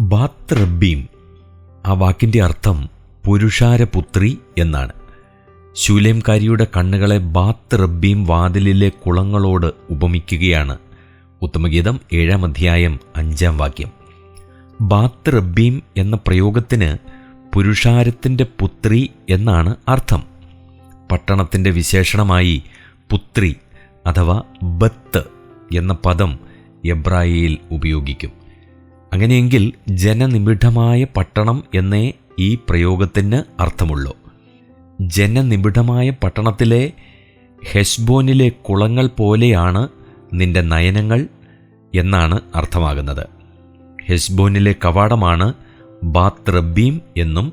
Baat Rabbim ആ വാക്കിന്റെ അർത്ഥം പുരുഷാരപുത്രി എന്നാണ്. ശൂലേംകാരിയുടെ കണ്ണുകളെ ബാത്ത് റബ്ബീം വാതിലിലെ കുളങ്ങളോട് ഉപമിക്കുകയാണ്. ഉത്തമഗീതം ഏഴാം അധ്യായം അഞ്ചാം വാക്യം. ബാത്ത് റബ്ബീം എന്ന പ്രയോഗത്തിന് പുരുഷാരത്തിന്റെ പുത്രി എന്നാണ് അർത്ഥം. പട്ടണത്തിന്റെ വിശേഷണമായി പുത്രി അഥവാ ബത്ത് എന്ന പദം എബ്രായിയിൽ ഉപയോഗിക്കും. അങ്ങനെയെങ്കിൽ ജനനിബിഡമായ പട്ടണം എന്നേ ഈ പ്രയോഗത്തിന് അർത്ഥമുള്ളൂ. ജനനിബിഡമായ പട്ടണത്തിലെ ഹെഷ്ബോനിലെ കുളങ്ങൾ പോലെയാണ് നിന്റെ നയനങ്ങൾ എന്നാണ് അർത്ഥമാകുന്നത്. ഹെസ്ബോനിലെ കവാടമാണ് ബാത്ത് റബ്ബീം എന്നും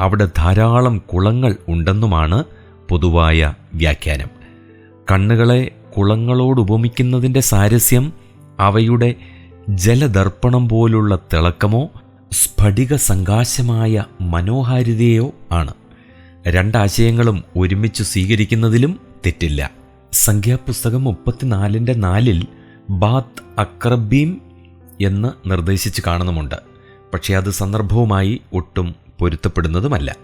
അവിടെ ധാരാളം കുളങ്ങൾ ഉണ്ടെന്നുമാണ് പൊതുവായ വ്യാഖ്യാനം. കണ്ണുകളെ കുളങ്ങളോട് ഉപമിക്കുന്നതിന്റെ സാരസ്യം അവയുടെ ജലദർപ്പണം പോലുള്ള തിളക്കമോ സ്ഫടിക സങ്കാശമായ മനോഹാരിതയോ ആണ്. രണ്ടാശയങ്ങളും ഒരുമിച്ച് സ്വീകരിക്കുന്നതിലും തെറ്റില്ല. സംഖ്യാപുസ്തകം മുപ്പത്തിനാലിന്റെ നാലിൽ ബാത്ത് അക്രബീം എന്ന് നിർദ്ദേശിച്ച് കാണുന്നുമുണ്ട്. പക്ഷേ അത് സന്ദർഭവുമായി ഒട്ടും പൊരുത്തപ്പെടുന്നതുമല്ല.